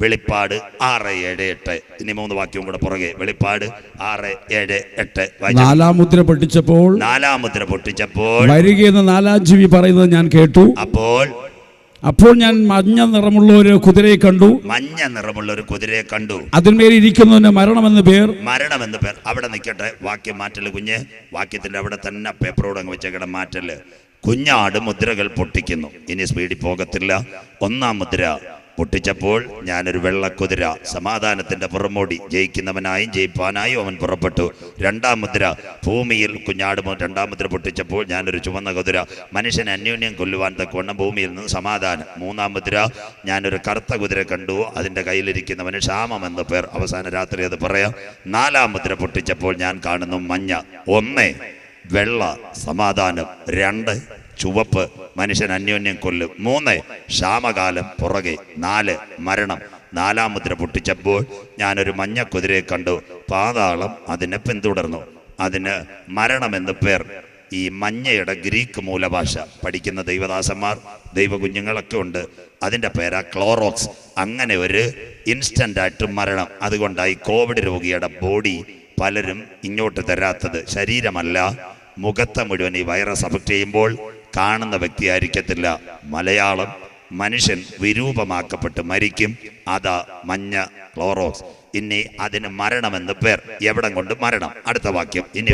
വെളിപ്പാട് ആറ് ഏഴ് എട്ട്. ഇനി മൂന്ന് വാക്യവും കൂടെ പുറകെ. വെളിപ്പാട് ആറ് ഏഴ് എട്ട്. നാലാം മുദ്ര പൊട്ടിച്ചപ്പോൾ നാലാം മുദ്ര പൊട്ടിച്ചപ്പോൾ വരികയെന്ന് നാലാം ജീവി പറയുന്നത് ഞാൻ കേട്ടു. അപ്പോൾ അപ്പോൾ ഞാൻ മഞ്ഞ നിറമുള്ള ഒരു കുതിരയെ കണ്ടു. മഞ്ഞ നിറമുള്ള ഒരു കുതിരയെ കണ്ടു. അതിന്മേൽ ഇരിക്കുന്നതിന് മരണമെന്ന് പേർ. മരണമെന്ന് പേർ. അവിടെ നിൽക്കട്ടെ. വാക്യം മാറ്റൽ കുഞ്ഞ്. വാക്യത്തിന്റെ അവിടെ തന്നെ പേപ്പറോട് അങ്ങ് വെച്ചേക്കണം മാറ്റൽ. കുഞ്ഞാട് മുദ്രകൾ പൊട്ടിക്കുന്നു. ഇനി സ്പീഡിൽ പോകത്തില്ല. ഒന്നാം മുദ്ര. പൊട്ടിച്ചപ്പോൾ ഞാനൊരു വെള്ളക്കുതിര സമാധാനത്തിന്റെ പുറമോടി ജയിക്കുന്നവനായും ജയിപ്പാനായും അവൻ പുറപ്പെട്ടു. രണ്ടാം മുദ്ര ഭൂമിയിൽ കുഞ്ഞാട് രണ്ടാം മുദ്ര പൊട്ടിച്ചപ്പോൾ ഞാനൊരു ചുവന്ന കുതിര മനുഷ്യനെ അന്യോന്യം കൊല്ലുവാൻ തക്കവണ്ണം ഭൂമിയിൽ നിന്ന് സമാധാനം. മൂന്നാം മുദ്ര ഞാനൊരു കറുത്ത കുതിര കണ്ടു. അതിന്റെ കയ്യിലിരിക്കുന്നവന് ക്ഷാമം എന്ന പേർ അവസാന രാത്രി അത് പറയാം. നാലാം മുദ്ര പൊട്ടിച്ചപ്പോൾ ഞാൻ കാണുന്നു മഞ്ഞ. ഒന്ന് വെള്ള സമാധാനം. രണ്ട് ചുവപ്പ് മനുഷ്യൻ അന്യോന്യം കൊല്ലും. മൂന്ന് ക്ഷാമകാലം പുറകെ. നാല് മരണം. നാലാം മുദ്ര പൊട്ടിച്ചപ്പോൾ ഞാനൊരു മഞ്ഞ കുതിരയെ കണ്ടു. പാതാളം അതിനെ പിന്തുടർന്നു. അതിന് മരണമെന്ന് പേർ. ഈ മഞ്ഞയുടെ ഗ്രീക്ക് മൂലഭാഷ പഠിക്കുന്ന ദൈവദാസന്മാർ ദൈവകുഞ്ഞുങ്ങളൊക്കെ ഉണ്ട്. അതിന്റെ പേരാ ക്ലോറോക്സ്. അങ്ങനെ ഒരു ഇൻസ്റ്റന്റ് ആയിട്ട് മരണം. അതുകൊണ്ടായി കോവിഡ് രോഗിയുടെ ബോഡി പലരും ഇങ്ങോട്ട് തരാത്തത്. ശരീരമല്ല മുഖത്തെ മുഴുവൻ ഈ വൈറസ് അഫക്റ്റ് ചെയ്യുമ്പോൾ കാണുന്ന വ്യക്തിയായിരിക്കത്തില്ല. മലയാളം മനുഷ്യൻ വിരൂപമാക്കപ്പെട്ട് മരിക്കും. അതാ മഞ്ഞ ക്ലോറോക്സ്. ഇനി അതിന് മരണമെന്ന് പേർ. എവിടം കൊണ്ട് മരണം? അടുത്ത വാക്യം. ഇനി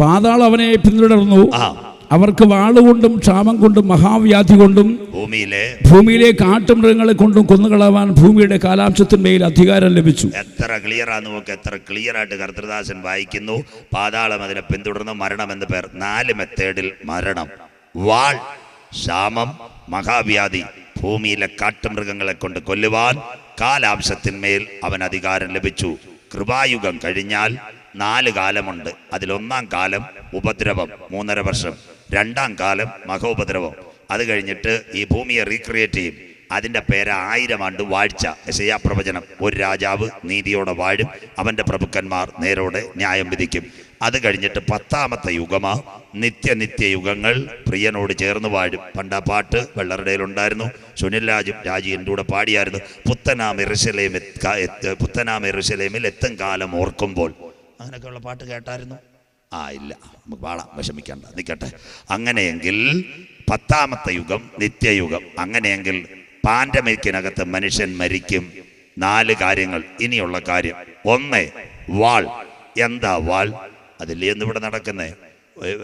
പാതാളം അവനെ പിന്തുടർന്നു ആ. അവർക്ക് വാളുകൊണ്ടും ക്ഷാമം കൊണ്ടും മഹാവ്യാധി കൊണ്ടും ഭൂമിയിലെ ഭൂമിയിലെ കാട്ടുമൃഗങ്ങളെ കൊണ്ടും കൊന്നുകളാവാൻ ഭൂമിയുടെ കാലാംശത്തിന്മേൽ അധികാരം ലഭിച്ചു. എത്ര ക്ലിയർ ക്ലിയറാന്ന് നോക്ക് എത്ര ക്ലിയർ ആയിട്ട് കർത്തൃദാസൻ വായിക്കുന്നു. പാതാളം അതിനെ പിന്തുടർന്ന് മരണം എന്ന് പേർ. നാല് മെത്തേഡിൽ മരണം വാൾ ക്ഷാമം മഹാവ്യാധി ഭൂമിയിലെ കാട്ടുമൃഗങ്ങളെ കൊണ്ട് കൊല്ലുവാൻ കാലാംശത്തിന്മേൽ അവൻ അധികാരം ലഭിച്ചു. കൃപായുഗം കഴിഞ്ഞാൽ നാല് കാലമുണ്ട്. അതിലൊന്നാം കാലം ഉപദ്രവം മൂന്നര വർഷം. രണ്ടാം കാലം മഹോപദ്രവം. അത് കഴിഞ്ഞിട്ട് ഈ ഭൂമിയെ റീക്രിയേറ്റ് ചെയ്യും. അതിന്റെ പേര് ആയിരം ആണ്ട് വാഴ്ച. യശയാ പ്രവചനം ഒരു രാജാവ് നീതിയോടെ വാഴും അവന്റെ പ്രഭുക്കന്മാർ നേരോടെ ന്യായം വിധിക്കും. അത് കഴിഞ്ഞിട്ട് പത്താമത്തെ യുഗമാ. നിത്യനിത്യ യുഗങ്ങൾ പ്രിയനോട് ചേർന്ന് വാഴും. പണ്ട് ആ പാട്ട് വെള്ളറുടയിലുണ്ടായിരുന്നു സുനിൽ രാജും എന്റെ കൂടെ പാടിയായിരുന്നു. പുത്തനാം എറുശലേം പുത്തനാം എറുശലേമിൽ എത്തും കാലം ഓർക്കുമ്പോൾ. അങ്ങനെയൊക്കെയുള്ള പാട്ട് കേട്ടായിരുന്നു. ആ ഇല്ല. നമുക്ക് പാടാം. വിഷമിക്കണ്ട. നിൽക്കട്ടെ. അങ്ങനെയെങ്കിൽ പത്താമത്തെ യുഗം നിത്യയുഗം. അങ്ങനെയെങ്കിൽ പാൻഡമിക്കിനകത്ത് മനുഷ്യൻ മരിക്കും. നാല് കാര്യങ്ങൾ ഇനിയുള്ള കാര്യം. ഒന്ന് വാൾ. എന്താ വാൾ? അതില്ലേ ഇവിടെ നടക്കുന്നേ?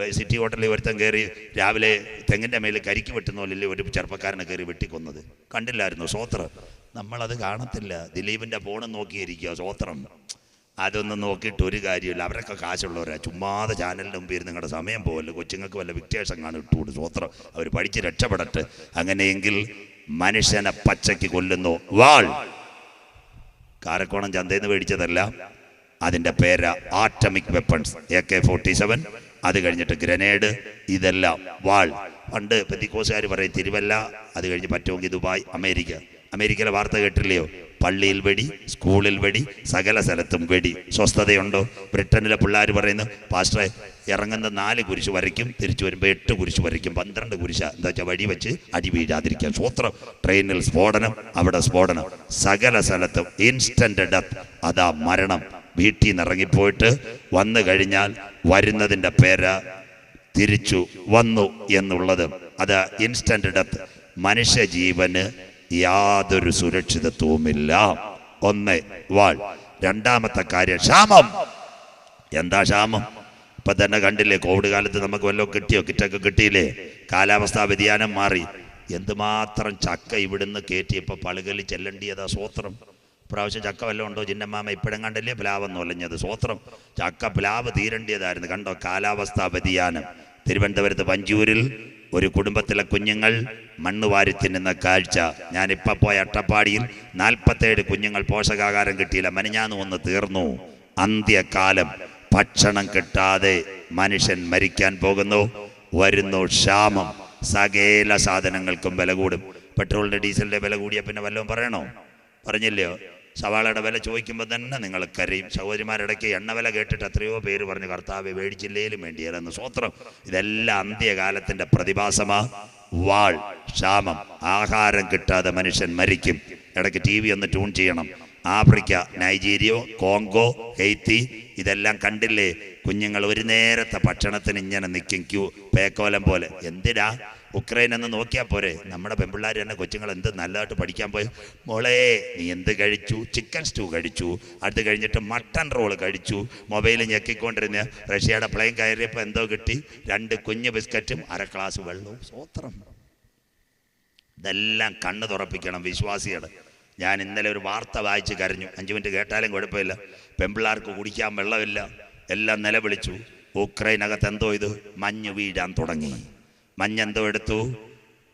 സിറ്റി ഹോട്ടലിൽ ഒരുത്തൻ കയറി രാവിലെ തെങ്ങിന്റെ മേലിൽ കരിക്ക് വെട്ടുന്ന ഒരു ചെറുപ്പക്കാരനെ കയറി വെട്ടിക്കൊന്നത്? കണ്ടില്ലായിരുന്നു? സ്വോത്രം നമ്മളത് കാണത്തില്ല. ദിലീപിന്റെ ഫോണും നോക്കിയിരിക്കുക സ്വോത്രം അതൊന്നും നോക്കിയിട്ട് ഒരു കാര്യമില്ല. അവരൊക്കെ കാശുള്ളവരാ. ചുമ്മാതെ ചാനലിന് മുമ്പ് ഇരുന്ന് നിങ്ങളുടെ സമയം പോകല്ലോ കൊച്ചുങ്ങൾക്ക് വല്ല വിക്ടേഷൻ കാണും ഇട്ടുകൊണ്ട് സ്വോത്രം. അവർ പഠിച്ച് രക്ഷപ്പെടട്ടെ. അങ്ങനെയെങ്കിൽ മനുഷ്യനെ പച്ചയ്ക്ക് കൊല്ലുന്നു. വാൾ. കാരക്കോണം ചന്തയിൽ നിന്ന് മേടിച്ചതല്ല. അതിന്റെ പേര് atomic weapons. A K forty seven. അത് കഴിഞ്ഞിട്ട് ഗ്രനേഡ്. ഇതെല്ലാം വാൾ. പണ്ട് പെത്തിക്കോസുകാർ പറയും തിരുവല്ല. അത് കഴിഞ്ഞ് പറ്റുമെങ്കിൽ ദുബായ് അമേരിക്ക. അമേരിക്കയിലെ വാർത്ത കേട്ടില്ലയോ? പള്ളിയിൽ വെടി സ്കൂളിൽ വെടി സകല സ്ഥലത്തും വെടി. സ്വസ്ഥതയുണ്ടോ? ബ്രിട്ടനിലെ പിള്ളേർ പറയുന്നു പാസ്റ്ററെ ഇറങ്ങുന്ന നാല് കുരിശ് വരയ്ക്കും തിരിച്ചു വരുമ്പോൾ എട്ട് കുരിശ് വരയ്ക്കും. പന്ത്രണ്ട് കുരിശ. എന്താ വെച്ചാൽ വഴി വെച്ച് അടി വീഴാതിരിക്കാൻ സ്വോത്രം. ട്രെയിനിൽ സ്ഫോടനം അവിടെ സ്ഫോടനം. സകല സ്ഥലത്തും ഇൻസ്റ്റന്റ് ഡെത്ത്. അതാ മരണം. വീട്ടിൽ നിന്ന് ഇറങ്ങിപ്പോയിട്ട് വന്നു കഴിഞ്ഞാൽ വരുന്നതിന്റെ പേര് തിരിച്ചു വന്നു എന്നുള്ളത്. അത് ഇൻസ്റ്റന്റ് ഡെത്ത്. മനുഷ്യജീവന് യാതൊരു സുരക്ഷിതത്വവുമില്ല. ഒന്ന് വാൾ. രണ്ടാമത്തെ കാര്യം ക്ഷാമം. എന്താ ക്ഷാമം? ഇപ്പൊ തന്നെ കണ്ടില്ലേ കോവിഡ് കാലത്ത് നമുക്ക് വല്ലതും കിട്ടിയോ? കിറ്റൊക്കെ കിട്ടിയില്ലേ? കാലാവസ്ഥാ വ്യതിയാനം മാറി. എന്തുമാത്രം ചക്ക ഇവിടുന്ന് കയറ്റിയപ്പോൾ പളുകലി ചെല്ലണ്ടിയതാ സ്വോത്രം. പ്രാവശ്യം ചക്ക വല്ലതും ഉണ്ടോ? ചിന്നമ്മാമ ഇപ്പോഴും കണ്ടല്ലേ പ്ലാവെന്ന് ഒലഞ്ഞത് സ്വോത്രം. ചക്ക പ്ലാവ് തീരണ്ടിയതായിരുന്നു. കണ്ടോ കാലാവസ്ഥാ വ്യതിയാനം. തിരുവനന്തപുരത്ത് പഞ്ചൂരിൽ ഒരു കുടുംബത്തിലെ കുഞ്ഞുങ്ങൾ മണ്ണ് വാരി തിന്നുന്ന കാഴ്ച. ഞാനിപ്പോൾ പോയ അട്ടപ്പാടിയിൽ നാൽപ്പത്തേഴ് കുഞ്ഞുങ്ങൾ പോഷകാഹാരം കിട്ടിയില്ല. മനിഞ്ഞാന്ന് ഒന്ന് തീർന്നു. അന്ത്യകാലം ഭക്ഷണം കിട്ടാതെ മനുഷ്യൻ മരിക്കാൻ പോകുന്നു. വരുന്നു ക്ഷാമം. സകല സാധനങ്ങൾക്കും വില കൂടും. പെട്രോളിന്റെ ഡീസലിന്റെ വില കൂടിയ പിന്നെ വല്ലതും പറയണോ? പറഞ്ഞില്ലയോ? സവാളയുടെ വില ചോദിക്കുമ്പോൾ തന്നെ നിങ്ങൾ കരയും. സഹോദരിമാരിടയ്ക്ക് എണ്ണ വില കേട്ടിട്ട് എത്രയോ പേര് പറഞ്ഞു കർത്താവ് മേടിച്ചില്ലേലും വേണ്ടിയാലെന്ന് സ്വത്രം ഇതെല്ലാം അന്ത്യകാലത്തിന്റെ പ്രതിഭാസമാ. വാൾ ക്ഷാമം ആഹാരം കിട്ടാതെ മനുഷ്യൻ മരിക്കും. ഇടയ്ക്ക് ടി വി ഒന്ന് ട്യൂൺ ചെയ്യണം. ആഫ്രിക്ക നൈജീരിയ കോങ്കോ ഹെയ്ത്തി ഇതെല്ലാം കണ്ടില്ലേ? കുഞ്ഞുങ്ങൾ ഒരു നേരത്തെ ഭക്ഷണത്തിന് ഇങ്ങനെ നിൽക്കും. ക്യൂ പേക്കോലം പോലെ. എന്തിനാ? ഉക്രൈൻ എന്ന് നോക്കിയാൽ പോരെ. നമ്മുടെ പെമ്പിള്ളാർ തന്നെ കൊച്ചുങ്ങൾ എന്ത് നല്ലതായിട്ട് പഠിക്കാൻ പോയി. മോളെ നീ എന്ത് കഴിച്ചു? ചിക്കൻ സ്റ്റൂ കഴിച്ചു. അടുത്ത് കഴിഞ്ഞിട്ട് മട്ടൺ റോൾ കഴിച്ചു. മൊബൈൽ ഞെക്കിക്കൊണ്ടിരുന്ന റഷ്യയുടെ പ്ലെയിൻ കയറിയപ്പോൾ എന്തോ കിട്ടി? രണ്ട് കുഞ്ഞ് ബിസ്ക്കറ്റും അര ഗ്ലാസ് വെള്ളവും. സ്വോത്രം ഇതെല്ലാം കണ്ണ് തുറപ്പിക്കണം വിശ്വാസികൾ ഞാൻ ഇന്നലെ ഒരു വാർത്ത വായിച്ച് കരഞ്ഞു. അഞ്ച് മിനിറ്റ് കേട്ടാലും കുഴപ്പമില്ല. പെമ്പിള്ളാർക്ക് കുടിക്കാൻ വെള്ളമില്ല. എല്ലാം നിലവിളിച്ചു. ഉക്രൈനകത്ത് എന്തോ ഇത്? മഞ്ഞ് വീഴാൻ തുടങ്ങി. മഞ്ഞെന്തോ എടുത്തു.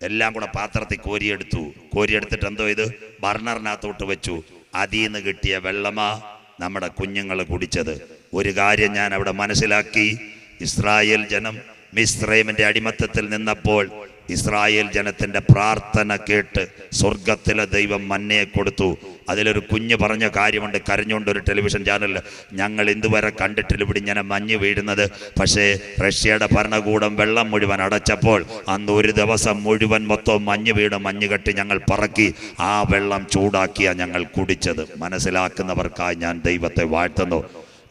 എല്ലാം കൂടെ പാത്രത്തിൽ കോരിയെടുത്തു. കോരിയെടുത്തിട്ട് എന്തോ ഇത്? ബർണറിനകത്തോട്ട് വെച്ചു. അതിൽ നിന്ന് കിട്ടിയ വെള്ളമാ നമ്മുടെ കുഞ്ഞുങ്ങൾ കുടിച്ചത്. ഒരു കാര്യം ഞാൻ അവിടെ മനസ്സിലാക്കി. ഇസ്രായേൽ ജനം മിസ്രൈമിന്റെ അടിമത്തത്തിൽ നിന്നപ്പോൾ ഇസ്രായേൽ ജനത്തിന്റെ പ്രാർത്ഥന കേട്ട് സ്വർഗത്തിലെ ദൈവം മന്നയെ കൊടുത്തു. അതിലൊരു കുഞ്ഞ് പറഞ്ഞ കാര്യമുണ്ട് കരഞ്ഞുകൊണ്ട് ഒരു ടെലിവിഷൻ ചാനലിൽ ഞങ്ങൾ ഇതുവരെ കണ്ടിട്ടില്ല ഇവിടെ ഇങ്ങനെ മഞ്ഞ് വീഴുന്നത്. പക്ഷേ റഷ്യയുടെ ഭരണകൂടം വെള്ളം മുഴുവൻ അടച്ചപ്പോൾ അന്ന് ഒരു ദിവസം മുഴുവൻ മൊത്തം മഞ്ഞ് വീണ് മഞ്ഞ് കെട്ടി ഞങ്ങൾ പറക്കി. ആ വെള്ളം ചൂടാക്കിയാണ് ഞങ്ങൾ കുടിച്ചത്. മനസ്സിലാക്കുന്നവർക്കായി ഞാൻ ദൈവത്തെ വാഴ്ത്തുന്നു.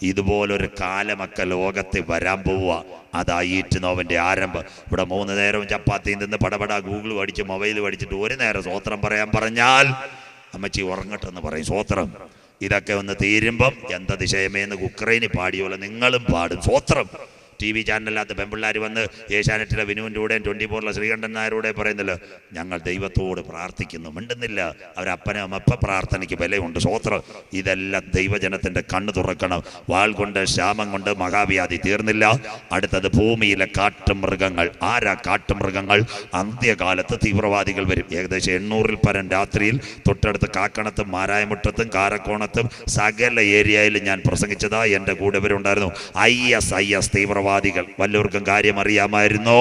ഇതുപോലൊരു കാലമൊക്കെ ലോകത്ത് വരാൻ പോവുക. അതാ നോവന്റെ ആരംഭം. ഇവിടെ മൂന്ന് നേരവും ചപ്പാത്തിയിൽ നിന്ന് പടപട ഗൂഗിൾ പഠിച്ച് മൊബൈൽ പഠിച്ചിട്ട് ഒരു നേരം സ്വോത്രം പറയാൻ പറഞ്ഞാൽ അമ്മച്ചി ഉറങ്ങട്ടെന്ന് പറയും സ്വോത്രം ഇതൊക്കെ ഒന്ന് തീരുമ്പം എന്തതിശയമേന്ന് ഉക്രൈനി പാടിയോലെ നിങ്ങളും പാടും സ്വോത്രം ടി വി ചാനലിനകത്ത് പെമ്പിള്ളാർ വന്ന് ഏഷ്യാനെറ്റിലെ വിനുവിന്റെ കൂടെയും ട്വന്റി ഫോറിലെ ശ്രീകണ്ഠൻ നായരുടെ പറയുന്നല്ലോ ഞങ്ങൾ ദൈവത്തോട് പ്രാർത്ഥിക്കുന്നു മിണ്ടുന്നില്ല. അവരപ്പനും അമ്മപ്പ പ്രാർത്ഥനയ്ക്ക് വിലയുണ്ട്. സ്വോത്രം ഇതെല്ലാം ദൈവജനത്തിന്റെ കണ്ണ് തുറക്കണം. വാൾ കൊണ്ട് ക്ഷാമം കൊണ്ട് മഹാവ്യാധി തീർന്നില്ല. അടുത്തത് ഭൂമിയിലെ കാട്ടുമൃഗങ്ങൾ. ആരാ കാട്ടുമൃഗങ്ങൾ? അന്ത്യകാലത്ത് തീവ്രവാദികൾ വരും. ഏകദേശം എണ്ണൂറിൽ പരം രാത്രിയിൽ തൊട്ടടുത്ത് കാക്കണത്തും മാരായമുട്ടത്തും കാരക്കോണത്തും സകല ഏരിയയിലും ഞാൻ പ്രസംഗിച്ചതാ. എന്റെ കൂടെ ഇവരുണ്ടായിരുന്നു. ഐ എസ് ഐ എസ് തീവ്രവാദികൾ വല്ലവർക്കും കാര്യം അറിയാമായിരുന്നോ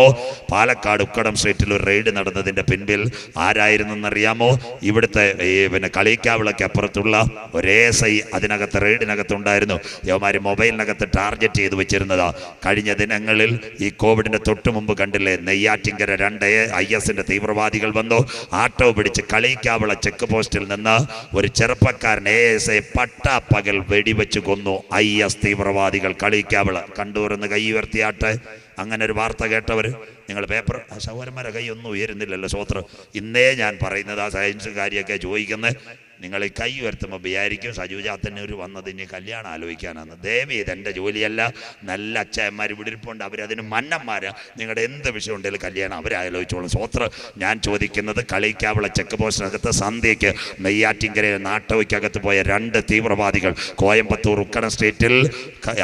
പാലക്കാട് ഉക്കടം സ്ട്രീറ്റിൽ ഒരു റെയ്ഡ് നടന്നതിന്റെ പിൻപിൽ ആരായിരുന്നെന്നറിയാമോ? ഇവിടുത്തെ ഈ പിന്നെ കളിക്കാവിളയ്ക്ക് അപ്പുറത്തുള്ള ഒരേ സൈ അതിനകത്ത് റെയ്ഡിനകത്തുണ്ടായിരുന്നു. യവമാർ മൊബൈലിനകത്ത് ടാർഗറ്റ് ചെയ്തു വെച്ചിരുന്നതാ. കഴിഞ്ഞ ദിനങ്ങളിൽ ഈ കോവിഡിന്റെ തൊട്ടു മുമ്പ് കണ്ടില്ലേ? നെയ്യാറ്റിങ്കര രണ്ട് ഐ എസിന്റെ തീവ്രവാദികൾ വന്നു. ആട്ടോ പിടിച്ച് കളിക്കാവിള ചെക്ക് പോസ്റ്റിൽ നിന്ന് ഒരു ചെറുപ്പക്കാരൻ എ എസ് എ പട്ടാപ്പകൽ വെടിവെച്ച് കൊന്നു ഐ എസ് തീവ്രവാദികൾ കളിക്കാവിള. കണ്ടൂർന്ന് കൈ ഉയർത്തിയാട്ടെ. അങ്ങനെ ഒരു വാർത്ത കേട്ടവർ നിങ്ങൾ പേപ്പർ സഹോദരന്മാരെ കൈ ഒന്നും ഉയരുന്നില്ലല്ലോ സ്വോത്രം ഇന്നേ ഞാൻ പറയുന്നത് ആ സയൻസ് കാര്യമൊക്കെ ചോദിക്കുന്നത് നിങ്ങൾ കൈ ഉയർത്തുമ്പോൾ വിചാരിക്കും സജു ചാത്തന്നൂർ വന്നത് ഇനി കല്യാണം ആലോചിക്കാനാണ് ദേവി ഇത് എന്റെ ജോലിയല്ല. നല്ല അച്ഛന്മാർ ഇവിടെ ഇരിപ്പുണ്ട്. അവരതിന് മന്നന്മാരാ. നിങ്ങളുടെ എന്ത് വിഷയം ഉണ്ടെങ്കിലും കല്യാണം അവരാലോചിച്ചോളും സ്വോത്ര ഞാൻ ചോദിക്കുന്നത് കളിക്കാവിള ചെക്ക് പോസ്റ്റിനകത്ത് സന്ധ്യയ്ക്ക് നെയ്യാറ്റിങ്കര നാട്ടോയ്ക്കകത്ത് പോയ രണ്ട് തീവ്രവാദികൾ കോയമ്പത്തൂർ ഉക്കണ സ്റ്റേറ്റിൽ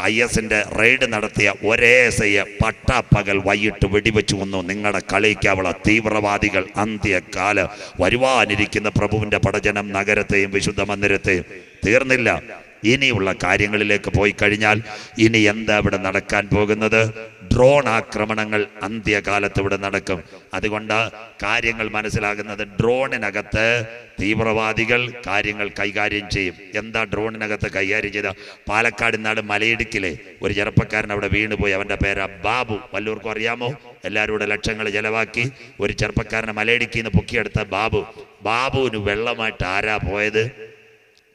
ഐ എസിന്റെ റെയ്ഡ് നടത്തിയ ഒരേ എസ് ഐയെ പട്ടാപ്പകൽ വൈകിട്ട് വെടിവെച്ചു കൊന്നു. നിങ്ങളുടെ കളിക്കാവിള തീവ്രവാദികൾ അന്ത്യകാല വരുവാനിരിക്കുന്ന പ്രഭുവിന്റെ പടജനം നഗരത്തെയും വിശുദ്ധ മന്ദിരത്തെയും തീർന്നില്ല. ഇനിയുള്ള കാര്യങ്ങളിലേക്ക് പോയി കഴിഞ്ഞാൽ ഇനി എന്താ ഇവിടെ നടക്കാൻ പോകുന്നത്? ഡ്രോൺ ആക്രമണങ്ങൾ അന്ത്യകാലത്ത് ഇവിടെ നടക്കും. അതുകൊണ്ട് കാര്യങ്ങൾ മനസ്സിലാകുന്നത് ഡ്രോണിനകത്ത് തീവ്രവാദികൾ കാര്യങ്ങൾ കൈകാര്യം ചെയ്യും. എന്താ ഡ്രോണിനകത്ത് കൈകാര്യം ചെയ്ത? പാലക്കാട് നാട് മലയിടുക്കിലെ ഒരു ചെറുപ്പക്കാരൻ അവിടെ വീണുപോയി. അവന്റെ പേരാ ബാബു. വല്ലവർക്കും അറിയാമോ? എല്ലാവരുടെ ലക്ഷങ്ങൾ ചെലവാക്കി ഒരു ചെറുപ്പക്കാരനെ മലയിടുക്കിൽ നിന്ന് പൊക്കിയെടുത്ത ബാബു. ബാബുവിന് വെള്ളമായിട്ട് ആരാ പോയത്?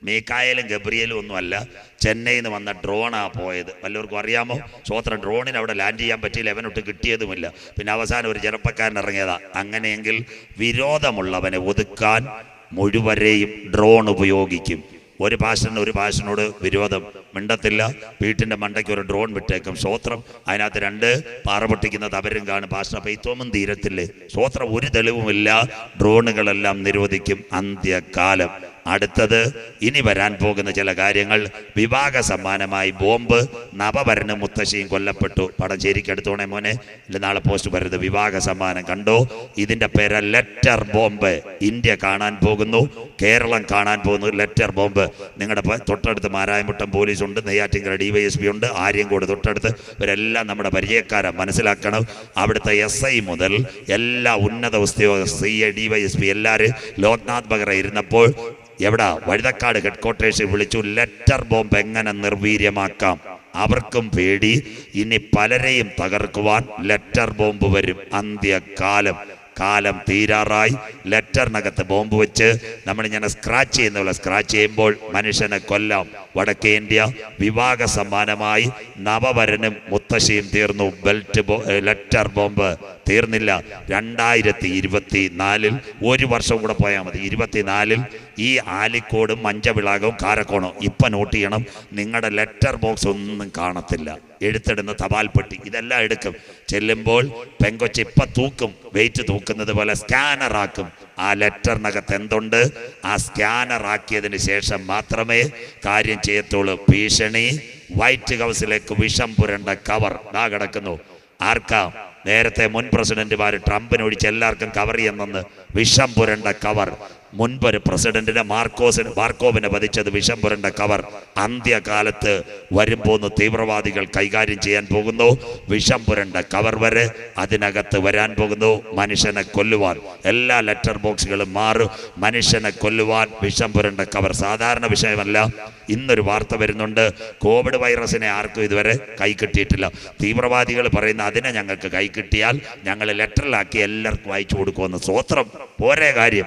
മീക്കായലും ഗബ്രിയലും ഒന്നുമല്ല. ചെന്നൈയിൽ നിന്ന് വന്ന ഡ്രോണാ പോയത്. വല്ലവർക്കും അറിയാമോ? സ്വോത്രം ഡ്രോണിന് അവിടെ ലാൻഡ് ചെയ്യാൻ പറ്റിയില്ല. അവനൊട്ട് കിട്ടിയതുമില്ല. പിന്നെ അവസാനം ഒരു ചെറുപ്പക്കാരൻ ഇറങ്ങിയതാ. അങ്ങനെയെങ്കിൽ വിരോധമുള്ളവനെ ഒതുക്കാൻ മുഴുവരെയും ഡ്രോൺ ഉപയോഗിക്കും. ഒരു ഭാഷന് ഒരു പാഷനോട് വിരോധം മിണ്ടത്തില്ല. വീട്ടിന്റെ മണ്ടയ്ക്ക് ഒരു ഡ്രോൺ വിട്ടേക്കും. സ്വോത്രം അതിനകത്ത് രണ്ട് പാറ പൊട്ടിക്കുന്നത് അവരും കാണും. ഭാഷ പൈത്തോമും തീരത്തില്ലേ? സ്വോത്രം ഒരു തെളിവുമില്ല. ഡ്രോണുകളെല്ലാം നിരോധിക്കും. അന്ത്യകാലം. അടുത്തത് ഇനി വരാൻ പോകുന്ന ചില കാര്യങ്ങൾ. വിവാഹ സമ്മാനമായി ബോംബ് നവഭരണ മുത്തശ്ശിയും കൊല്ലപ്പെട്ടു. പടം ശരിക്കെടുത്തോണേ മോനെ. ഇല്ല നാളെ പോസ്റ്റ് വരരുത്. വിവാഹ സമ്മാനം കണ്ടോ? ഇതിന്റെ പേര് ലെറ്റർ ബോംബ്. ഇന്ത്യ കാണാൻ പോകുന്നു. കേരളം കാണാൻ പോകുന്നു. Letter bomb. നിങ്ങളുടെ തൊട്ടടുത്ത് മാരായമുട്ടം പോലീസ് ഉണ്ട് Neyyattinkara D Y S P ഉണ്ട്. ആര്യങ്കോട് തൊട്ടടുത്ത്. ഇവരെല്ലാം നമ്മുടെ പരിചയക്കാരെ. മനസ്സിലാക്കണം. അവിടുത്തെ എസ് ഐ മുതൽ എല്ലാ ഉന്നത ഉദ്യോഗസ്ഥ C A D Y S P എല്ലാവരും ലോക്നാഥ് ബെഹ്റ ഇരുന്നപ്പോൾ എവിടാ വഴുതക്കാട് ഹെഡ് ക്വാർട്ടേഴ്സിൽ വിളിച്ചു ലെറ്റർ ബോംബ് എങ്ങനെ നിർവീര്യമാക്കാം? അവർക്കും പേടി. ഇനി പലരെയും തകർക്കുവാൻ ലെറ്റർ ബോംബ് വരും. അന്ത്യകാലം കാലം തീരാറായി. ലെറ്ററിനകത്ത് ബോംബ് വെച്ച് നമ്മൾ നമ്മളിങ്ങനെ സ്ക്രാച്ച് ചെയ്യുന്ന പോലെ സ്ക്രാച്ച് ചെയ്യുമ്പോൾ മനുഷ്യനെ കൊല്ലാം. വടക്കേ ഇന്ത്യ വിവാഹ സമ്മാനമായി നവവരനും മുത്തശ്ശിയും തീർന്നു. ബെൽറ്റ് ലെറ്റർ ബോംബ് തീർന്നില്ല. രണ്ടായിരത്തി ഇരുപത്തി നാലിൽ ഒരു വർഷം കൂടെ പോയാൽ മതി. ഇരുപത്തിനാലിൽ ഈ ആലിക്കോടും മഞ്ചവിളാകവും കാരക്കോണോ ഇപ്പം നോട്ട് ചെയ്യണം. നിങ്ങളുടെ ലെറ്റർ ബോക്സ് ഒന്നും കാണത്തില്ല. എഴുത്തിടുന്ന തപാൽ പെട്ടി. ഇതെല്ലാം എടുക്കും. ചെല്ലുമ്പോൾ പെങ്കൊച്ച് ഇപ്പം തൂക്കും. വെയിറ്റ് തൂക്കുന്നത് പോലെ സ്കാനർ ആക്കും. ആ ലെറ്ററിനകത്ത് എന്തുണ്ട്? ആ സ്കാനർ ആക്കിയതിന് ശേഷം മാത്രമേ കാര്യം ചെയ്യത്തുള്ളൂ. ഭീഷണി വൈറ്റ് ഹൗസിലേക്ക് വിഷം പുരണ്ട കവർ ഇതാ കിടക്കുന്നു. ആർക്കാ? നേരത്തെ മുൻ പ്രസിഡന്റുമാർ ട്രംപിനൊഴിച്ച് എല്ലാവർക്കും കവർ ചെയ്യുന്നെന്ന് വിഷം പുരണ്ട കവർ മുൻപൊരു പ്രസിഡന്റിനെ മാർക്കോസിന് മാർക്കോവിനെ വധിച്ചത് വിഷം പുരണ്ട കവർ. അന്ത്യകാലത്ത് വരുമ്പോന്ന് തീവ്രവാദികൾ കൈകാര്യം ചെയ്യാൻ പോകുന്നു. വിഷം പുരണ്ട കവർ വരെ അതിനകത്ത് വരാൻ പോകുന്നു. മനുഷ്യനെ കൊല്ലുവാൻ എല്ലാ ലെറ്റർ ബോക്സുകളും മാറും. മനുഷ്യനെ കൊല്ലുവാൻ വിഷം പുരണ്ട കവർ സാധാരണ വിഷയമല്ല. ഇന്നൊരു വാർത്ത വരുന്നുണ്ട്. കോവിഡ് വൈറസിനെ ആർക്കും ഇതുവരെ കൈ കിട്ടിയിട്ടില്ല. തീവ്രവാദികൾ പറയുന്ന അതിനെ ഞങ്ങൾക്ക് കൈ കിട്ടിയാൽ ഞങ്ങൾ ലെറ്ററിലാക്കി എല്ലാവർക്കും അയച്ചു കൊടുക്കുമെന്ന് സ്വോത്രം. പോരേ കാര്യം.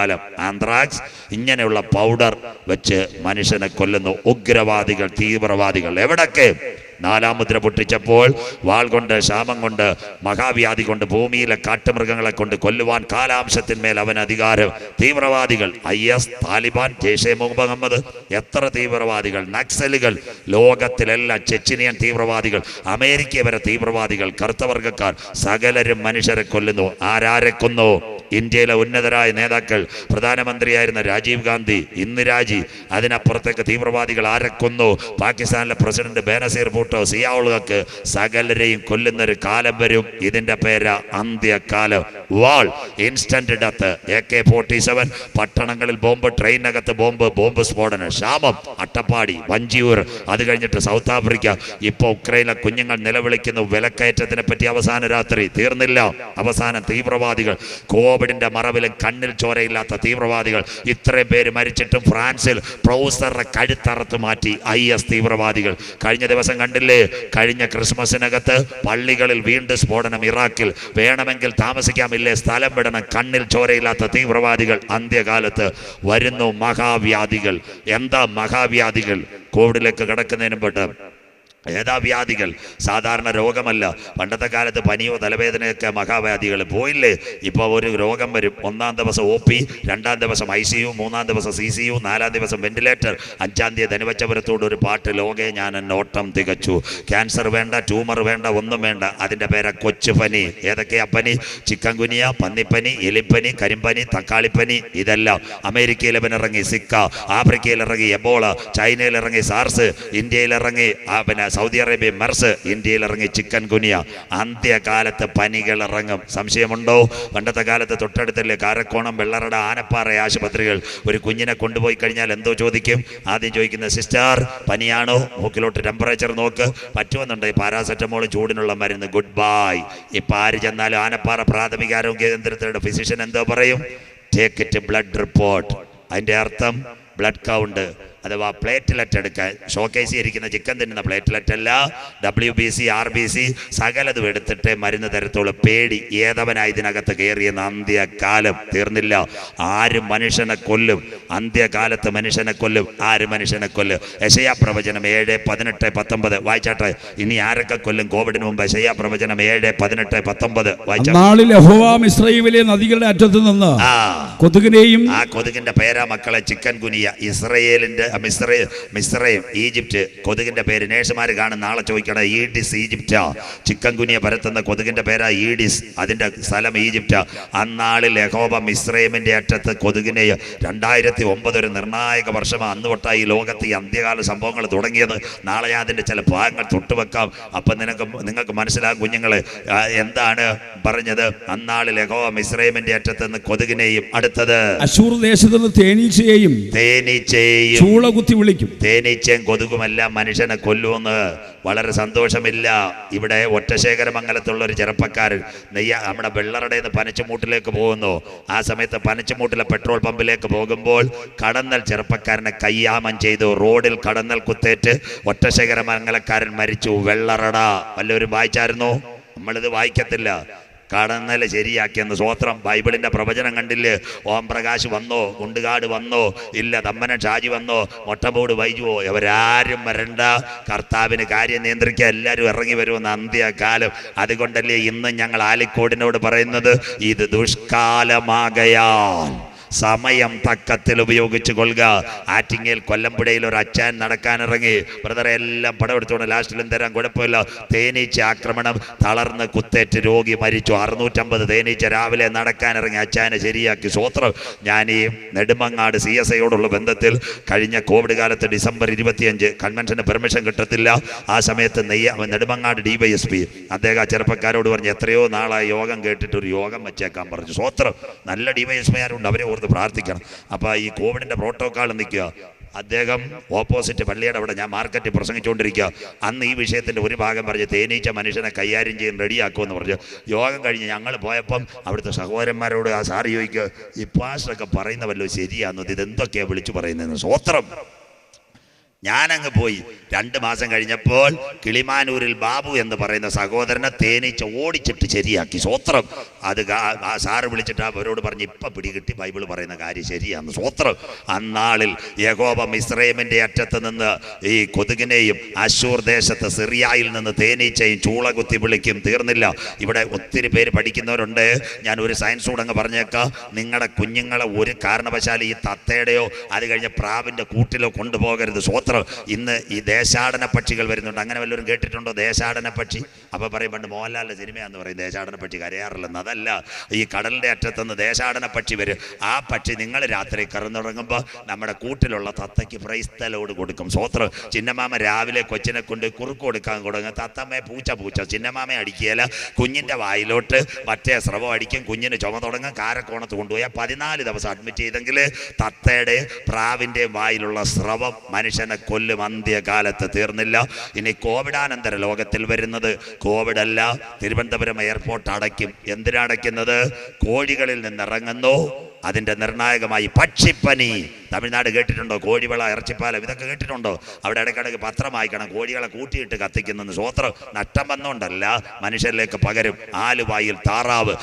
അന്ത്യകാലം ആന്ത്രാക്സ് ഇങ്ങനെയുള്ള പൗഡർ വെച്ച് മനുഷ്യനെ കൊല്ലുന്നു ഉഗ്രവാദികൾ തീവ്രവാദികൾ എവിടൊക്കെ? നാലാം മുദ്ര പൊട്ടിച്ചപ്പോൾ വാൾ കൊണ്ട് ശാപം കൊണ്ട് മഹാവ്യാധി കൊണ്ട് ഭൂമിയിലെ കാട്ടുമൃഗങ്ങളെ കൊണ്ട് കൊല്ലുവാൻ കാലാംശത്തിന്മേൽ അവൻ അധികാരം. തീവ്രവാദികൾ ഐ എസ് താലിബാൻ ജെയ്ഷെ മുഹമ്മദ് എത്ര തീവ്രവാദികൾ നക്സലുകൾ ലോകത്തിലെല്ലാം ചെച്ചിനിയൻ തീവ്രവാദികൾ അമേരിക്ക വരെ തീവ്രവാദികൾ കറുത്തവർഗക്കാർ സകലരും മനുഷ്യരെ കൊല്ലുന്നു. ആരാരെ കൊന്നു? ഇന്ത്യയിലെ ഉന്നതരായ നേതാക്കൾ പ്രധാനമന്ത്രിയായിരുന്ന രാജീവ് ഗാന്ധി ഇന്ദിരാജി അതിനപ്പുറത്തേക്ക് തീവ്രവാദികൾ ആരെ കൊന്നു പാകിസ്ഥാനിലെ പ്രസിഡന്റ് ബേനസീർ ഭൂട്ടോ സിയാവുളുകൾക്ക് സകലരെയും കൊല്ലുന്ന ഒരു കാലം വരും. ഇതിന്റെ പേര് അന്ത്യകാലം വാൾ. Instant death A K forty seven പട്ടണങ്ങളിൽ ബോംബ് ട്രെയിനകത്ത് ബോംബ് ബോംബ് സ്ഫോടനം ക്ഷാമം അട്ടപ്പാടി വഞ്ചിയൂർ. അത് കഴിഞ്ഞിട്ട് സൗത്ത് ആഫ്രിക്ക. ഇപ്പൊ ഉക്രൈനിലെ കുഞ്ഞുങ്ങൾ നിലവിളിക്കുന്നു. വിലക്കയറ്റത്തിനെ പറ്റി അവസാന രാത്രി തീർന്നില്ല. അവസാന തീവ്രവാദികൾ കോവിഡിന്റെ മറവിലും കണ്ണിൽ ചോരയില്ലാത്ത തീവ്രവാദികൾ ഇത്രയും പേര് മരിച്ചിട്ടും ഫ്രാൻസിൽ പ്രൊഫസറുടെ കഴുത്തറത്ത് മാറ്റി ഐ എസ് തീവ്രവാദികൾ. കഴിഞ്ഞ ദിവസം കണ്ടില്ലേ? കഴിഞ്ഞ ക്രിസ്മസിനകത്ത് പള്ളികളിൽ വീണ്ടും സ്ഫോടനം ഇറാഖിൽ. വേണമെങ്കിൽ താമസിക്കാമില്ലേ? സ്ഥലം വിടണം. കണ്ണിൽ ചോരയില്ലാത്ത തീവ്രവാദികൾ അന്ത്യകാലത്ത് വരുന്നു മഹാവ്യാധികൾ. എന്താ മഹാവ്യാധികൾ? കോവിഡിലേക്ക് കിടക്കുന്നതിന് മുമ്പ് ഏതാ വ്യാധികൾ സാധാരണ രോഗമല്ല. പണ്ടത്തെ കാലത്ത് പനിയോ തലവേദനയൊക്കെ മഹാവ്യാധികൾ. പോയില്ലേ? ഇപ്പൊ ഒരു രോഗം വരും. ഒന്നാം ദിവസം ഒ പി രണ്ടാം ദിവസം ഐ സി യു മൂന്നാം ദിവസം സി സി യു നാലാം ദിവസം വെന്റിലേറ്റർ. അഞ്ചാം തീയതി ധനുവച്ചപുരത്തോട് ഒരു പാട്ട് ലോകെ ഞാൻ നോട്ടം തികച്ചു. ക്യാൻസർ വേണ്ട ട്യൂമർ വേണ്ട ഒന്നും വേണ്ട. അതിന്റെ പേര കൊച്ചു പനി. ഏതൊക്കെയാ പനി? ചിക്കൻ കുനിയ പന്നിപ്പനി എലിപ്പനി കരിമ്പനി തക്കാളിപ്പനി. ഇതെല്ലാം അമേരിക്കയിൽ ഇറങ്ങി സിക്ക ആഫ്രിക്കയിൽ ഇറങ്ങി എബോള ചൈനയിൽ ഇറങ്ങി സാർസ് ഇന്ത്യയിൽ ഇറങ്ങി പിന്നെ സൗദി അറേബ്യ മെർസ് ഇന്ത്യയിൽ ഇറങ്ങി ചിക്കൻ കുനിയ അന്ത്യകാലത്ത് പനികൾ ഇറങ്ങും സംശയമുണ്ടോ? പണ്ടത്തെ കാലത്ത് തൊട്ടടുത്തല്ലേ കാരക്കോണം വെള്ളറട ആനപ്പാറ ആശുപത്രികൾ. ഒരു കുഞ്ഞിനെ കൊണ്ടുപോയി കഴിഞ്ഞാൽ എന്തോ ചോദിക്കും? ആദ്യം ചോദിക്കുന്ന സിസ്റ്റർ പനിയാണോ? മൂക്കിലോട്ട് ടെമ്പറേച്ചർ നോക്ക്. പറ്റുമെന്നുണ്ടെങ്കിൽ പാരാസെറ്റമോൾ ചൂടിനുള്ള മരുന്ന്. ഗുഡ് ബൈ ഇപ്പം ആര് ചെന്നാലും ആനപ്പാറ പ്രാഥമിക ആരോഗ്യ കേന്ദ്രത്തിലുള്ള ഫിസിഷ്യൻ എന്തോ പറയും? ടേക്ക് ഇറ്റ് ബ്ലഡ് റിപ്പോർട്ട് അതിന്റെ അർത്ഥം ബ്ലഡ് കൗണ്ട് അഥവാ പ്ലേറ്റ്ലെറ്റ് എടുക്കാൻ. ഷോക്കേസ് ഇരിക്കുന്ന ചിക്കൻ തിന്നുന്ന പ്ലേറ്റ്ലെറ്റ് അല്ല. W B C R B C സകലതും എടുത്തിട്ട് മരുന്ന് തരത്തോളം പേടി. ഏതവനാ ഇതിനകത്ത് കയറിയെന്ന് അന്ത്യകാലം തീർന്നില്ല. ആരും മനുഷ്യനെ കൊല്ലും. അന്ത്യകാലത്ത് മനുഷ്യനെ കൊല്ലും. ആരും മനുഷ്യനെ കൊല്ലും? യശയാ പ്രവചനം ഏഴ് പതിനെട്ട് പത്തൊമ്പത്. വായിച്ചാട്ടെ. ഇനി ആരൊക്കെ കൊല്ലും? കോവിഡിന് മുമ്പ് യശയാ പ്രവചനം ഏഴ് പതിനെട്ട് പത്തൊമ്പത്. വായിച്ചാട്ടെ. നദികളുടെ അറ്റത്ത് നിന്ന് ആ. കൊതുകിനെയും ആ കൊതുകിന്റെ പേരാ മക്കളെ ചിക്കൻ കുനിയ. ഇസ്രയേലിന്റെ മിസ്രൈ മിസ്രൈം ഈജിപ്റ്റ് കൊതുകിന്റെ പേര് നേഴ്സുമാർ കാണും നാളെ ചോദിക്കണം ഈഡിസ് ഈജിപ്റ്റാ? ചിക്കൻ കുനിയ പരത്തുന്ന കൊതുകിന്റെ പേരാ ഈഡിസ്. അതിന്റെ സ്ഥലം ഈജിപ്റ്റാ. അന്നാളിൽ യഹോബ മിസ്രൈമിന്റെ അറ്റത്ത് കൊതുകിനെ രണ്ടായിരത്തി ഒമ്പത് ഒരു നിർണായക വർഷമാണ് അന്ന് തൊട്ടായി ഈ ലോകത്ത് ഈ അന്ത്യകാല സംഭവങ്ങൾ തുടങ്ങിയത്. നാളെ ഞാൻ അതിന്റെ ചില ഭാഗങ്ങൾ തൊട്ടുവെക്കാം അപ്പം നിനക്ക് നിങ്ങൾക്ക് മനസ്സിലാകും കുഞ്ഞുങ്ങളെ എന്താണ് പറഞ്ഞത്? അന്നാളിൽ യഹോവ മിസ്രൈമിന്റെ അറ്റത്ത് നിന്ന് കൊതുകിനെയും അടുത്തത് അശൂർ ദേശത്ത് നിന്ന് തേനീച്ചയെയും തേനീച്ചയും ചൂള കുത്തി വിളിക്കും. തേനീച്ചയും കൊതുകുമെല്ലാം മനുഷ്യനെ കൊല്ലുമെന്ന് വളരെ സന്തോഷമില്ല. ഇവിടെ ഒറ്റശേഖരമംഗലത്തുള്ള ഒരു ചെറുപ്പക്കാരൻ നെയ്യ നമ്മുടെ വെള്ളറടയിൽ പനച്ചുമൂട്ടിലേക്ക് പോകുന്നു. ആ സമയത്ത് പനച്ചുമൂട്ടിലെ പെട്രോൾ പമ്പിലേക്ക് പോകുമ്പോൾ കടന്നൽ ചെറുപ്പക്കാരനെ കയ്യാമം ചെയ്തു. റോഡിൽ കടന്നൽ കുത്തേറ്റ് ഒറ്റശേഖരമംഗലക്കാരൻ മരിച്ചു. വെള്ളറട. വല്ലവരും വായിച്ചായിരുന്നു? നമ്മളിത് വായിക്കത്തില്ല. കടന്നൽ ശരിയാക്കിയെന്ന് സ്വോത്രം ബൈബിളിന്റെ പ്രവചനം കണ്ടില്ലേ? ഓം പ്രകാശ് വന്നോ? കുണ്ടുകാട് വന്നോ? ഇല്ല തമ്മനൻ ഷാജി വന്നോ? മൊട്ടമോട് വൈജുവോ? അവരാരും വരണ്ട. കർത്താവിന് കാര്യം നിയന്ത്രിക്കുക എല്ലാവരും ഇറങ്ങി വരുമെന്ന് അന്ത്യകാലം അതുകൊണ്ടല്ലേ ഇന്ന് ഞങ്ങൾ ആലിക്കോടിനോട് പറയുന്നത്? ഇത് ദുഷ്കാലമാകയാൽ. സമയം തക്കത്തിൽ ഉപയോഗിച്ച് കൊള്ളുക. ആറ്റിങ്ങൽ കൊല്ലമ്പുഴയിൽ ഒരു അച്ചാൻ നടക്കാനിറങ്ങി. ബ്രദറെ എല്ലാം പടം എടുത്തോണ്ട് ലാസ്റ്റിലും തരാൻ കുഴപ്പമില്ല. തേനീച്ച ആക്രമണം തളർന്ന് കുത്തേറ്റ് രോഗി മരിച്ചു. അറുന്നൂറ്റമ്പത് തേനീച്ച രാവിലെ നടക്കാനിറങ്ങി. അച്ഛനെ ശരിയാക്കി. സ്വോത്രം. ഞാൻ ഈ നെടുമങ്ങാട് സി എസ് ഐയോടുള്ള ബന്ധത്തിൽ കഴിഞ്ഞ കോവിഡ് കാലത്ത് ഡിസംബർ ഇരുപത്തിയഞ്ച് കൺവെൻഷന് പെർമിഷൻ കിട്ടത്തില്ല. ആ സമയത്ത് നെയ്യ Nedumangad D Y S P. അദ്ദേഹം ചെറുപ്പക്കാരോട് പറഞ്ഞു എത്രയോ നാളായി യോഗം കേട്ടിട്ട് ഒരു യോഗം വെച്ചേക്കാൻ പറഞ്ഞു. സ്വോത്രം. നല്ല ഡി വൈ എസ് പിമാരുണ്ട്. അവരെ ഓർത്ത് പ്രാർത്ഥിക്കണം. അപ്പോൾ ഈ കോവിഡിന്റെ പ്രോട്ടോക്കാൾ നിൽക്കുക. അദ്ദേഹം ഓപ്പോസിറ്റ് പള്ളിയുടെ അവിടെ ഞാൻ മാർക്കറ്റിൽ പ്രസംഗിച്ചുകൊണ്ടിരിക്കുക. അന്ന് ഈ വിഷയത്തിന്റെ ഒരു ഭാഗം പറഞ്ഞ് തേനീച്ച മനുഷ്യനെ കൈകാര്യം ചെയ്യാൻ റെഡിയാക്കുമെന്ന് പറഞ്ഞു യോഗം കഴിഞ്ഞ് ഞങ്ങൾ പോയപ്പം അവിടുത്തെ സഹോദരന്മാരോട് ആ സാർ ചോദിക്കുക ഈ പാസ്റ്റൊക്കെ പറയുന്ന വല്ലതും ശരിയാണെന്ന് ഇതെന്തൊക്കെയാണ് വിളിച്ചു പറയുന്നതെന്ന്. സ്വോത്രം ഞാനങ്ങ് പോയി. രണ്ട് മാസം കഴിഞ്ഞപ്പോൾ കിളിമാനൂരിൽ ബാബു എന്ന് പറയുന്ന സഹോദരനെ തേനീച്ച ഓടിച്ചിട്ട് ശരിയാക്കി. സ്വോത്രം അത് സാറ് വിളിച്ചിട്ട് അവരോട് പറഞ്ഞ് ഇപ്പൊ പിടികിട്ടി ബൈബിൾ പറയുന്ന കാര്യം ശരിയാന്ന്. സ്വോത്രം അന്നാളിൽ യഹോബ മിസ്രൈമിന്റെ അറ്റത്ത് നിന്ന് ഈ കൊതുകിനെയും അശൂർ ദേശത്ത് സിറിയായിൽ നിന്ന് തേനീച്ചയും ചൂള കുത്തി വിളിക്കും. തീർന്നില്ല. ഇവിടെ ഒത്തിരി പേര് പഠിക്കുന്നവരുണ്ട്. ഞാൻ ഒരു സയൻസ് കൂടെ അങ്ങ് പറഞ്ഞേക്കാം. നിങ്ങളുടെ കുഞ്ഞുങ്ങളെ ഒരു കാരണവശാലും ഈ തത്തയുടെയോ അത് കഴിഞ്ഞ പ്രാവിന്റെ കൂട്ടിലോ കൊണ്ടുപോകരുത്. സ്വോത്രം ഇന്ന് ഈ ദേശാടന പക്ഷികൾ വരുന്നുണ്ട്. അങ്ങനെ വല്ലവരും കേട്ടിട്ടുണ്ടോ? ദേശാടന പക്ഷി? അപ്പൊ പറയും പണ്ട് മോഹൻലാലിന്റെ സിനിമയാന്ന് പറയും ദേശാടന പക്ഷി കരയാറില്ലെന്ന്. അതല്ല ഈ കടലിന്റെ അറ്റത്തുനിന്ന് ദേശാടന പക്ഷി വരും. ആ പക്ഷി നിങ്ങൾ രാത്രി കറന്നുറങ്ങുമ്പോൾ നമ്മുടെ കൂട്ടിലുള്ള തത്തയ്ക്ക് പ്രൈസ്തലോട് കൊടുക്കും. സ്വോത്രം ചിന്നമാമ രാവിലെ കൊച്ചിനെ കൊണ്ട് കുറുക്ക് കൊടുക്കാൻ കൊടുങ്ങും തത്തമ്മയെ പൂച്ച പൂച്ച. ചിന്നമാമയെ അടിക്കുകയില്ല. കുഞ്ഞിന്റെ വായിലോട്ട് മറ്റേ സ്രവം അടിക്കും. കുഞ്ഞിന് ചുമ തുടങ്ങും. കാരക്കോണത്ത് കൊണ്ടുപോയി ആ പതിനാല് ദിവസം അഡ്മിറ്റ് ചെയ്തെങ്കിൽ തത്തയുടെ പ്രാവിന്റെ വായിലുള്ള സ്രവം മനുഷ്യനെ കൊല്ലും അന്ത്യകാലത്ത് തീർന്നില്ല. ഇനി കോവിഡാനന്തര ലോകത്തിൽ വരുന്നത് കോവിഡ് അല്ല തിരുവനന്തപുരം എയർപോർട്ട് അടയ്ക്കും. എന്തിനടയ്ക്കുന്നത് കോഴികളിൽ നിന്ന് ഇറങ്ങുന്നു അതിന്റെ നിർണായകമായി പക്ഷിപ്പനി. തമിഴ്നാട് കേട്ടിട്ടുണ്ടോ? കോഴിവള ഇറച്ചിപ്പാലം ഇതൊക്കെ കേട്ടിട്ടുണ്ടോ? അവിടെ ഇടയ്ക്കിടയ്ക്ക് പത്രം വായിക്കണം കോഴികളെ കൂട്ടിയിട്ട് കത്തിക്കുന്നെന്ന്. സ്വോത്രം നഷ്ടം വന്നുകൊണ്ടല്ല മനുഷ്യരിലേക്ക് പകരും ആലുവായിൽ താറാവ്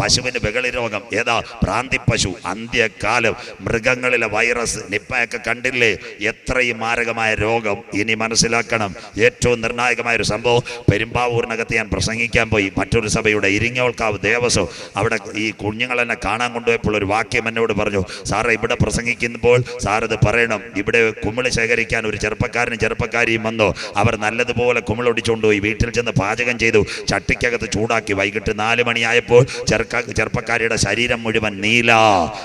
പശുവിന് ബഹളി രോഗം. ഏതാ? പ്രാന്തി പശു അന്ത്യകാലം. മൃഗങ്ങളിലെ വൈറസ് നിപ്പയൊക്കെ കണ്ടില്ലേ? എത്രയും മാരകമായ രോഗം ഇനി മനസ്സിലാക്കണം. ഏറ്റവും നിർണായകമായ ഒരു സംഭവം പെരുമ്പാവൂരിനകത്ത് ഞാൻ പ്രസംഗിക്കാൻ പോയി. മറ്റൊരു സഭയുടെ ഇരിങ്ങോൾക്കാവ് ദേവസ്വം. അവിടെ ഈ കുഞ്ഞുങ്ങളെന്നെ കാണാൻ കൊണ്ടുപോയപ്പോൾ ഒരു വാക്യം എന്നോട് പറഞ്ഞു സാറേ ഇവിടെ പ്രസംഗിക്കുമ്പോൾ സാർ ഇത് പറയണം. ഇവിടെ കുമിൾ ശേഖരിക്കാൻ ഒരു ചെറുപ്പക്കാരനും ചെറുപ്പക്കാരിയും വന്നു. അവർ നല്ലതുപോലെ കുമിളൊടിച്ചുകൊണ്ട് പോയി. വീട്ടിൽ ചെന്ന് പാചകം ചെയ്തു. ചട്ടിക്കകത്ത് ചൂടാക്കി വൈകിട്ട് നാല് മണിയായപ്പോൾ ചെറുക്ക ചെറുപ്പക്കാരിയുടെ ശരീരം മുഴുവൻ നീല.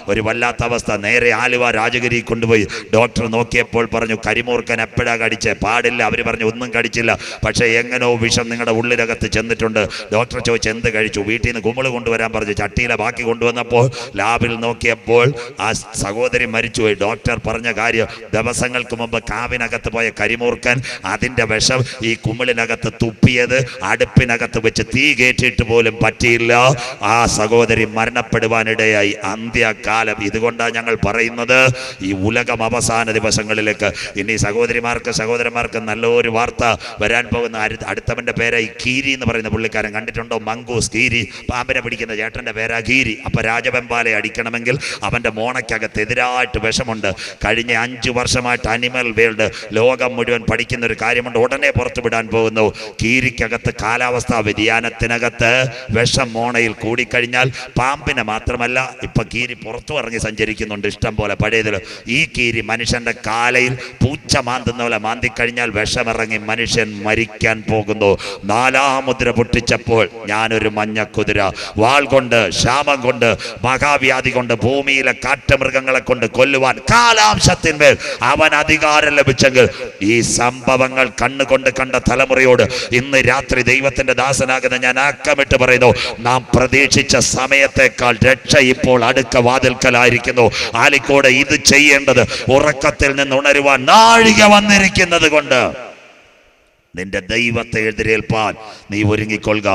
ഒരു വല്ലാത്ത അവസ്ഥ. നേരെ ആലുവ രാജഗിരി കൊണ്ടുപോയി. ഡോക്ടർ നോക്കിയപ്പോൾ പറഞ്ഞു കരിമൂർക്കൻ എപ്പോഴാ കടിച്ച്? പാടില്ല. അവർ പറഞ്ഞു ഒന്നും കടിച്ചില്ല. പക്ഷേ എങ്ങനോ വിഷം നിങ്ങളുടെ ഉള്ളിലകത്ത് ചെന്നിട്ടുണ്ട്. ഡോക്ടർ ചോദിച്ചു എന്ത് കഴിച്ചു? വീട്ടിൽ നിന്ന് കുമിൾ കൊണ്ടുവരാൻ പറഞ്ഞു. ചട്ടിയിലെ ബാക്കി കൊണ്ടുവന്നപ്പോൾ ലാബിൽ നോക്കിയപ്പോൾ ആ സഹോദരി മരിച്ചുപോയി. ഡോക്ടർ പറഞ്ഞ കാര്യം ദിവസങ്ങൾക്ക് മുമ്പ് കാവിനകത്ത് പോയ കരിമൂർക്കൻ അതിന്റെ വിഷം ഈ കുമിളിനകത്ത് തുപ്പിയത് അടുപ്പിനകത്ത് വെച്ച് തീ കയറ്റിയിട്ട് പോലും പറ്റിയില്ല. ആ സഹോദരി മരണപ്പെടുവാനിടയായി. അന്ത്യകാലം ഇതുകൊണ്ടാണ് ഞങ്ങൾ പറയുന്നത്. ഈ ഉലകം അവസാന ദിവസങ്ങളിലേക്ക്. ഇനി സഹോദരിമാർക്ക് സഹോദരന്മാർക്ക് നല്ലൊരു വാർത്ത വരാൻ പോകുന്ന അടുത്തവന്റെ പേരായി കീരി എന്ന് പറയുന്ന പുള്ളിക്കാരൻ. കണ്ടിട്ടുണ്ടോ? മങ്കൂസ് കീരി. പാമ്പിനെ പിടിക്കുന്ന ചേട്ടന്റെ പേരാ കീരി. അപ്പൊ രാജവെമ്പാലെ അടിക്കണമെങ്കിൽ അവന്റെ മോണയ്ക്കകത്ത് എതിരായിട്ട് വിഷമുണ്ട്. കഴിഞ്ഞ അഞ്ച് വർഷമായിട്ട് അനിമൽ വേൾഡ് ലോകം മുഴുവൻ പഠിക്കുന്ന ഒരു കാര്യമുണ്ട്. ഉടനെ പുറത്തു വിടാൻ പോകുന്നു. കീരിക്കകത്ത് കാലാവസ്ഥാ വ്യതിയാനത്തിനകത്ത് വിഷം മോണയിൽ കൂടിക്കഴിഞ്ഞാൽ പാമ്പിനെ മാത്രമല്ല ഇപ്പൊ കീരി പുറത്തു ഇറങ്ങി സഞ്ചരിക്കുന്നുണ്ട്. ഇഷ്ടം പോലെ പഴയതിൽ ഈ കീരി മനുഷ്യന്റെ കാലയിൽ പൂച്ച മാന്തുന്ന പോലെ മാന്തിക്കഴിഞ്ഞാൽ വിഷമിറങ്ങി മനുഷ്യൻ മരിക്കാൻ പോകുന്നു. നാലാമുദ്ര പൊട്ടിച്ചപ്പോൾ ഞാനൊരു മഞ്ഞക്കുതിര വാൾ കൊണ്ട് ക്ഷാമം കൊണ്ട് മഹാവ്യാധി കൊണ്ട് ഭൂമിയിലെ കാട്ടുമൃഗങ്ങളെ കൊണ്ട് കൊല്ലുവാൻ കാലാംശത്തിന്മേൽ അവൻ അധികാരം ലഭിച്ചെങ്കിൽ ഈ സംഭവങ്ങൾ കണ്ണുകൊണ്ട് കണ്ട തലമുറയോട് ഇന്ന് രാത്രി ദൈവത്തിന്റെ ദാസനാകുന്ന ഞാൻ ആക്കമിട്ട് പറയുന്നു നാം പ്രതീക്ഷിച്ച സമയത്തേക്കാൾ രക്ഷ ഇപ്പോൾ അടുക്ക വാതിൽക്കലായിരിക്കുന്നു. ആലിക്കോട് ഇത് ചെയ്യേണ്ടത് ഉറക്കത്തിൽ നിന്ന് ഉണരുവാൻ നാഴിക വന്നിരിക്കുന്നത് കൊണ്ട് നിന്റെ ദൈവത്തെ എതിരേൽപ്പാൻ നീ ഒരുങ്ങിക്കൊള്ളുക.